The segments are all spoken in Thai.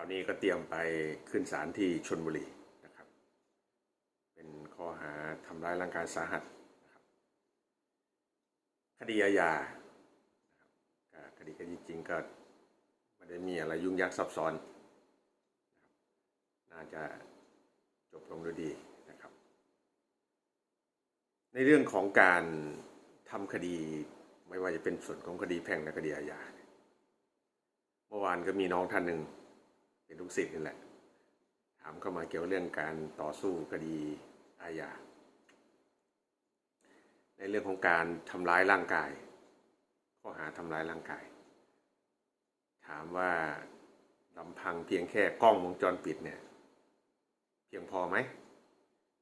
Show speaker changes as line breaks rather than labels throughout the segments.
าวนี้ก็เตรียมไปขึ้นศาลที่ชนบุรีนะครับ เป็นข้อหาทำร้ายร่างกายสาหัสนะครับคดีอาญาคดีคดีจริงก็ไม่ได้มีอะไรยุ่งยากซับซ้อนนะน่าจะจบลงด้วยดีนะครับ ในเรื่องของการทำคดีไม่ว่าจะเป็นส่วนของคดีแพ่งและคดีอาญาเมื่อวานก็มีน้องท่านหนึ่ง เป็นลูกศิษย์นี่แหละ ถามเข้ามาเกี่ยวเรื่องการต่อสู้คดีอาญาในเรื่องของการทำร้ายร่างกาย ข้อหาทำร้ายร่างกาย ถามว่าลำพังเพียงแค่กล้องวงจรปิดเนี่ย เพียงพอไหม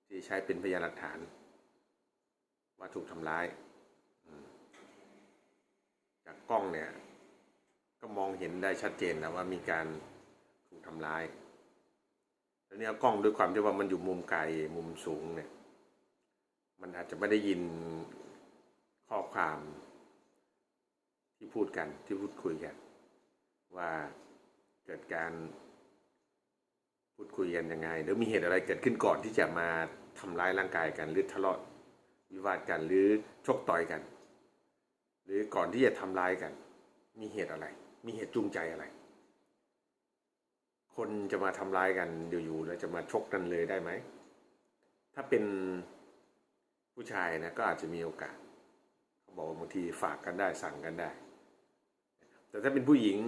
ที่ใช้เป็นพยานหลักฐาน ว่าถูกทำร้ายจากกล้องเนี่ย ก็มองเห็นได้ชัดเจนแล้วว่ามีการ ถูกทำร้ายแล้วเนี่ยกล้องด้วยความที่ว่ามันอยู่มุมไกลมุมสูงเนี่ย มันอาจจะไม่ได้ยินข้อความที่พูดกันที่พูดคุยกัน ว่าเกิดการพูดคุยกันยังไงหรือมีเหตุอะไรเกิดขึ้นก่อนที่จะมาทำร้ายร่างกายกันหรือทะเลาะวิวาทกันหรือชกต่อยกัน หรือก่อนที่จะทำร้ายกัน มีเหตุอะไร มีเหตุจูงใจอะไร คนจะมาทำร้ายกันอยู่ๆแล้วจะมาชกกันเลยได้ไหม ถ้าเป็นผู้ชายนะก็อาจจะมีโอกาสเขาบอกว่าบางทีฝากกันได้สั่งกันได้ แต่ถ้าเป็นผู้หญิง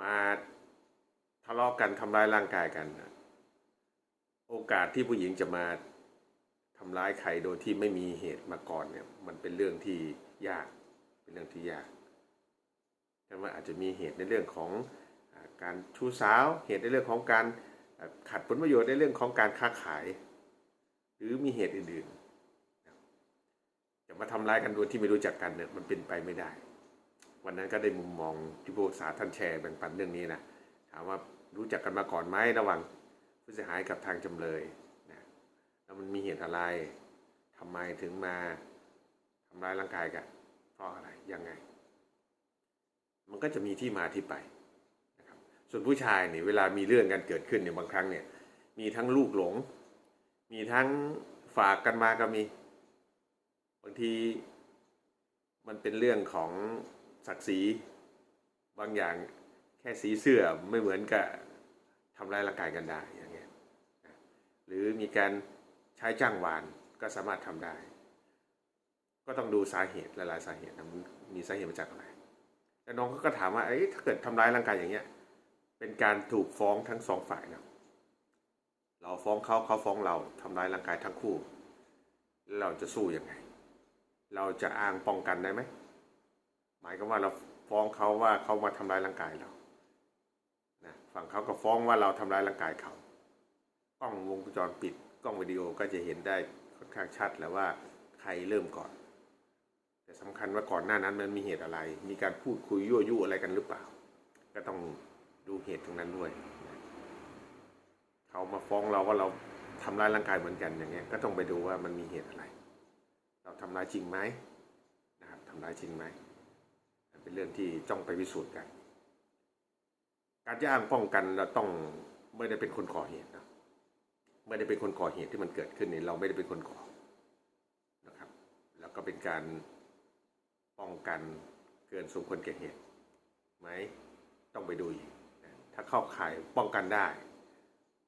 มาทะเลาะกันทำร้ายร่างกายกันนะโอกาสที่ผู้หญิงจะมาทำร้ายใครโดยที่ไม่มีเหตุมาก่อนเนี่ย มันเป็นเรื่องที่ยาก เป็นเรื่องที่ยากแต่ว่าอาจจะมีเหตุในเรื่องของ การชู้สาวเหตุในเรื่องของการอ่าขัดผลประโยชน์ในเรื่องของการค้าขาย หรือมีเหตุอื่นๆจะมาทำร้ายกันโดยที่ไม่รู้จักกันเนี่ยมันเป็นไปไม่ได้ วันนั้นก็ได้มุมมองที่ผู้ศึกษาท่านแชร์แบ่งปันเรื่องนี้นะถามว่ารู้จักกันมาก่อนไหมระหว่างผู้เสียหายกับทางจำเลยนะแล้วมันมีเหตุอะไรทำไมถึงมาทำร้ายร่างกายกันเพราะอะไรยังไง มันก็จะมีที่มาที่ไป ส่วนผู้ชายเนี่ยเวลามีเรื่องกันเกิดขึ้นเนี่ยบางครั้งเนี่ย มีทั้งลูกหลง มีทั้งฝากกันมาก็มีบางทีมันเป็นเรื่องของศักดิ์ศรีบางอย่างแค่สีเสื้อไม่เหมือนกับทำร้ายร่างกายกันได้อย่างเงี้ยหรือมีการใช้จ้างวานก็สามารถทำได้ ก็ต้องดูสาเหตุหลายๆสาเหตุนะมันมีสาเหตุมาจากอะไรแล้วน้องก็ถามว่าเอ้ถ้าเกิดทำร้ายร่างกายอย่างเงี้ย เป็นการถูกฟ้องทั้งสองฝ่ายนะเราฟ้องเขาเขาฟ้องเราทำร้ายร่างกายทั้งคู่แล้วเราจะสู้ยังไง เราจะอ้างป้องกันได้ไหมหมายก็ว่าเราฟ้องเขาว่าเขามาทำร้ายร่างกายเรานะฝั่งเขาก็ฟ้องว่าเราทำร้ายร่างกายเขากล้องวงจรปิดกล้องวิดีโอก็จะเห็นได้ค่อนข้างชัดแล้วว่าใครเริ่มก่อน แต่สำคัญว่าก่อนหน้านั้นมันมีเหตุอะไร มีการพูดคุยยั่วยุอะไรกันหรือเปล่า ก็ต้อง ดูเหตุตรงนั้นด้วย เขามาฟ้องเราว่าเราทำร้ายร่างกายเหมือนกันอย่างเงี้ย ก็ต้องไปดูว่ามันมีเหตุอะไร เราทำร้ายจริงไหมนะครับทำร้ายจริงไหมเป็นเรื่องที่จ้องไปพิสูจน์กัน การจะอ้างป้องกันเราต้องไม่ได้เป็นคนก่อเหตุนะไม่ได้เป็นคนก่อเหตุที่มันเกิดขึ้นนี่เราไม่ได้เป็นคนก่อนะครับ แล้วก็เป็นการป้องกันเกินสมควรแก่เหตุไหมต้องไปดูอีก ถ้าเข้าข่ายป้องกันได้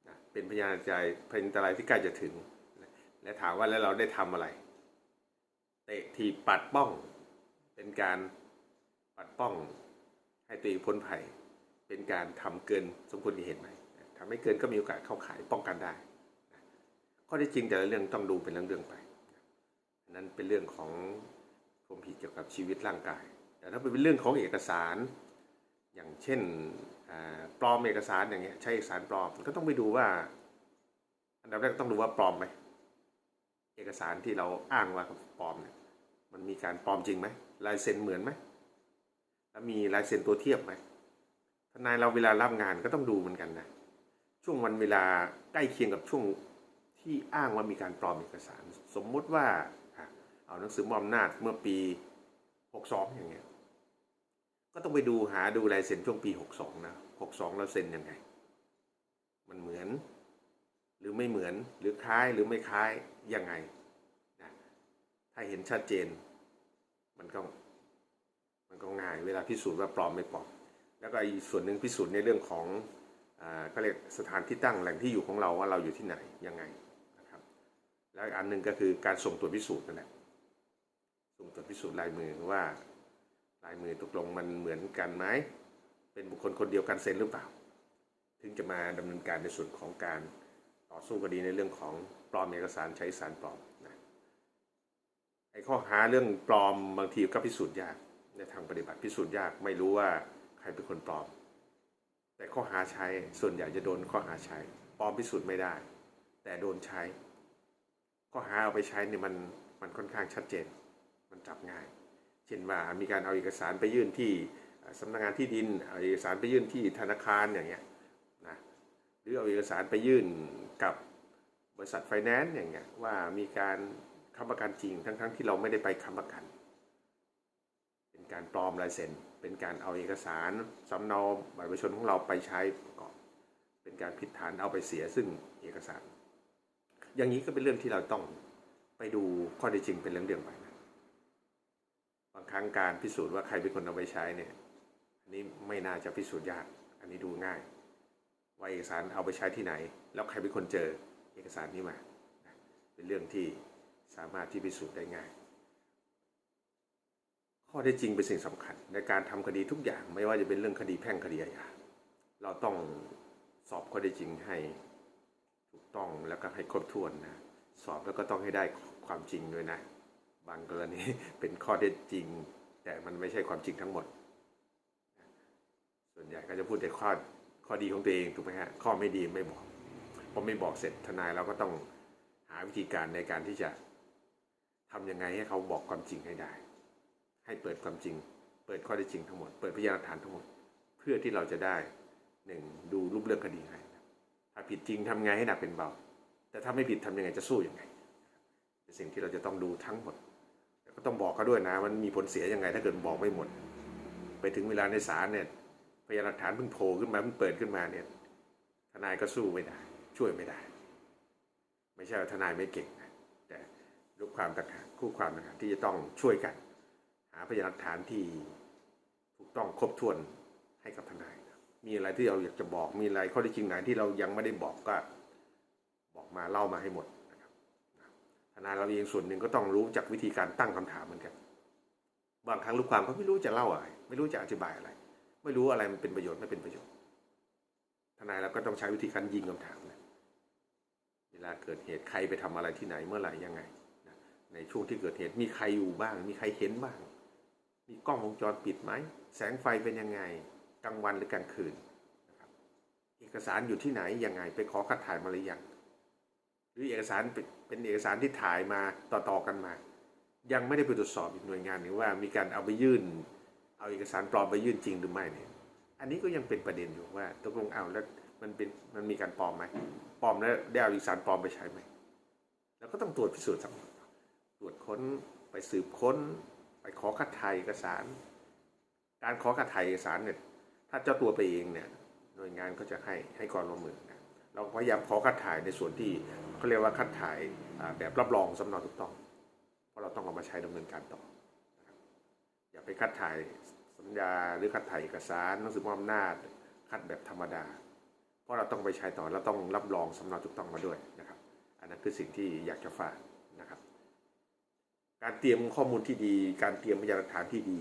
นะเป็นพยานใจเป็นอันตรายที่ใกล้จะถึง และถามว่าแล้วเราได้ทำอะไร เตะทีปัดป้อง เป็นการปัดป้อง ให้ตัวเองพ้นภัย เป็นการทำเกินสมควรที่เห็นไหมทำให้เกินก็มีโอกาสเข้าข่ายป้องกันได้นะข้อที่จริงแต่ละเรื่องต้องดูเป็นเรื่องๆไปนั้นเป็นเรื่องของความผิดเกี่ยวกับชีวิตร่างกาย แต่ถ้าเป็นเรื่องของเอกสาร อย่างเช่น ปลอมเอกสารอย่างเงี้ยใช้เอกสารปลอมก็ต้องไปดูว่า อันดับแรกต้องดูว่าปลอมไหมเอกสารที่เราอ้างว่าปลอมเนี่ยมันมีการปลอมจริงไหมลายเซ็นเหมือนไหมแล้วมีลายเซ็นตัวเทียบไหมทนายเราเวลารับงานก็ต้องดูเหมือนกันนะช่วงวันเวลาใกล้เคียงกับช่วงที่อ้างว่ามีการปลอมเอกสาร สมมุติว่าเอาหนังสือมอบอำนาจเมื่อปี 62 อย่างเงี้ย ก็ต้องไปดูหาดูลายเซ็นช่วงปีหกสองนะหกสองเราเซ็นยังไง มันเหมือน หรือไม่เหมือนหรือคล้ายหรือไม่คล้ายยังไงนะถ้าเห็นชัดเจน มันก็มันก็ง่าย เวลาพิสูจน์ว่าปลอมไม่ปลอม แล้วก็อีกส่วนหนึ่งพิสูจน์ในเรื่องของอ่าก็เรียกสถานที่ตั้งแหล่งที่อยู่ของเราว่าเราอยู่ที่ไหนยังไงนะครับ แล้วอันหนึ่งก็คือการส่งตรวจพิสูจน์นั่นแหละส่งตรวจพิสูจน์ลายมือว่า ลายมือตกลงมันเหมือนกันไหมเป็นบุคคลคนเดียวกันเซ็นหรือเปล่า ถึงจะมาดำเนินการในส่วนของการต่อสู้คดีในเรื่องของปลอมเอกสารใช้สารปลอมนะไอ้ข้อหาเรื่องปลอมบางทีก็พิสูจน์ยากในทางปฏิบัติพิสูจน์ยากไม่รู้ว่าใครเป็นคนปลอม แต่ข้อหาใช้ส่วนใหญ่จะโดนข้อหาใช้ปลอมพิสูจน์ไม่ได้ แต่โดนใช้ ข้อหาเอาไปใช้เนี่ยมันมันค่อนข้างชัดเจน มันจับง่าย ช่นว่ามีการเอาเอกสารไปยื่นที่สำนักงานที่ดินเอาเอกสารไปยื่นที่ธนาคารอย่างเงี้ยนะหรือเอาเอกสารไปยื่นกับบริษัทไฟแนนซ์อย่างเงี้ยว่ามีการค้ำประกันจริงทั้งๆที่เราไม่ได้ไปค้ำประกัน เป็นการปลอมลายเซ็นเป็นการเอาเอกสารสำเนาบัตรประชาชนของเราไปใช้ประกอบ เป็นการผิดฐานเอาไปเสียซึ่งเอกสาร อย่างนี้ก็เป็นเรื่องที่เราต้องไปดูข้อเท็จจริงเป็นเรื่องๆไป บางครั้งการพิสูจน์ว่าใครเป็นคนเอาไปใช้เนี่ยอันนี้ไม่น่าจะพิสูจน์ยาก อันนี้ดูง่าย ว่าเอกสารเอาไปใช้ที่ไหน แล้วใครเป็นคนเจอเอกสารนี้มา เป็นเรื่องที่สามารถที่พิสูจน์ได้ง่าย ข้อเท็จจริงเป็นสิ่งสำคัญ ในการทำคดีทุกอย่างไม่ว่าจะเป็นเรื่องคดีแพ่งคดีอาญาเราต้องสอบข้อเท็จจริงให้ถูกต้องแล้วก็ให้ครบถ้วนนะสอบแล้วก็ต้องให้ได้ความจริงด้วยนะางกรณีเป็นข้อเท็จจริง แต่มันไม่ใช่ความจริงทั้งหมด ส่วนใหญ่ก็จะพูดแต่ข้อข้อดีของตัวเองถูกไหมฮะข้อไม่ดีไม่บอกพอไม่บอกเสร็จทนายเราก็ต้องหาวิธีการในการที่จะทำยังไงให้เขาบอกความจริงให้ได้ ให้เปิดความจริง เปิดข้อเท็จจริงทั้งหมด เปิดพยานหลักฐานทั้งหมด เพื่อที่เราจะได้หนึ่งดูรูปเรื่องคดีให้ถ้าผิดจริงทำไงให้หนักเป็นเบา แต่ถ้าไม่ผิดทำยังไงจะสู้ยังไงเป็นสิ่งที่เราจะต้องดูทั้งหมด ก็ต้องบอกเขาด้วยนะ มันมีผลเสียยังไง ถ้าเกิดบอกไม่หมด ไปถึงเวลาในศาลเนี่ยพยานหลักฐานเพิ่งโผล่ขึ้นมาเพิ่งเปิดขึ้นมาเนี่ย ทนายก็สู้ไม่ได้ ช่วยไม่ได้ ไม่ใช่ว่าทนายไม่เก่งนะแต่ลูกความต่างหากคู่ความต่างหากที่จะต้องช่วยกัน หาพยานหลักฐานที่ถูกต้องครบถ้วนให้กับทนายมีอะไรที่เราอยากจะบอกมีอะไรข้อเท็จจริงไหนที่เรายังไม่ได้บอกก็ บอกมาเล่ามาให้หมด นายเราเองส่วนหนึ่งก็ต้องรู้จากวิธีการตั้งคำถามเหมือนกัน บางครั้งลูกความเขาไม่รู้จะเล่าอะไร ไม่รู้จะอธิบายอะไร ไม่รู้อะไรมันเป็นประโยชน์ไม่เป็นประโยชน์ ทนายเราก็ต้องใช้วิธีการยิงคำถามนะเวลาเกิดเหตุใครไปทำอะไรที่ไหนเมื่อไหร่ยังไงนะในช่วงที่เกิดเหตุมีใครอยู่บ้าง มีใครเห็นบ้าง มีกล้องวงจรปิดไหม แสงไฟเป็นยังไง กลางวันหรือกลางคืนนะครับเอกสารอยู่ที่ไหนยังไง ไปขอคัดถ่ายมาหรือยัง หรือเอกสารเป็นเอกสารที่ถ่ายมาต่อๆกันมา ยังไม่ได้ไปตรวจสอบอีกหน่วยงานหนึ่งว่ามีการเอาไปยื่น เอาเอกสารปลอมไปยื่นจริงหรือไม่เนี่ยอันนี้ก็ยังเป็นประเด็นอยู่ว่าตกลงเอาแล้วมันเป็นมันมีการปลอมไหมปลอมแล้วได้เอาเอกสารปลอมไปใช้ไหมแล้วก็ต้องตรวจพิสูจน์สักตรวจค้นไปสืบค้น ไปขอคัดถ่ายเอกสาร การขอคัดถ่ายเอกสารเนี่ยถ้าเจ้าตัวไปเองเนี่ยหน่วยงานก็จะให้ให้ความร่วมมือนะ เราพยายามขอคัดถ่ายในส่วนที่เขาเรียกว่าคัดถ่ายแบบรับรองสำเนาถูกต้อง เพราะเราต้องเอามาใช้ดำเนินการต่อ อย่าไปคัดถ่ายสัญญาหรือคัดถ่ายเอกสารหนังสือมอบอำนาจคัดแบบธรรมดา เพราะเราต้องไปใช้ต่อเราต้องรับรองสำเนาถูกต้องมาด้วยนะครับ อันนั้นคือสิ่งที่อยากจะฝากนะครับ การเตรียมข้อมูลที่ดี การเตรียมพยานหลักฐานที่ดี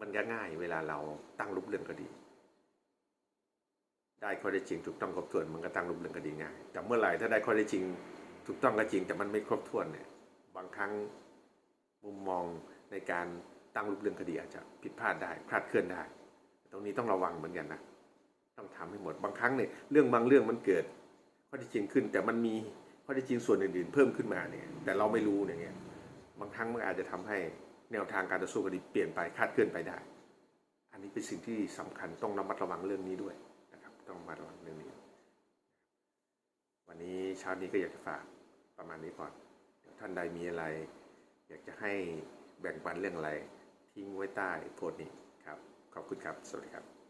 มันก็ง่ายเวลาเราตั้งรูปเรื่องคดี ได้ข้อได้จริงถูกต้องครบถ้วนมันก็ตั้งรูปเรื่องคดีง่ายแต่เมื่อไหร่ถ้าได้ข้อได้จริงถูกต้องก็จริงแต่มันไม่ครบถ้วนเนี่ยบางครั้งมุมมองในการตั้งรูปเรื่องคดีอาจจะผิดพลาดได้พลาดเคลื่อนได้ ตรงนี้ต้องระวังเหมือนกันนะต้องทำให้หมดบางครั้งเนี่ยเรื่องบางเรื่องมันเกิดข้อที่จริงขึ้นแต่มันมีข้อที่จริงส่วนอื่นๆ เพิ่มขึ้นมาเนี่ยแต่เราไม่รู้อย่างเงี้ยบางครั้งมันอาจจะทำให้แนวทางการต่อสู้คดีเปลี่ยนไปคลาดเคลื่อนไปได้ อันนี้เป็นสิ่งที่สำคัญต้องระมัดระวังเรื่องนี้ด้วย ต้องมาดระวังเรื่องนี้ วันนี้เช้านี้ก็อยากจะฝากประมาณนี้ก่อนเดี๋ยวท่านใดมีอะไร อยากจะให้แบ่งปันเรื่องอะไรทิ้งไว้ใต้โพสต์นี้ครับ ขอบคุณครับ สวัสดีครับ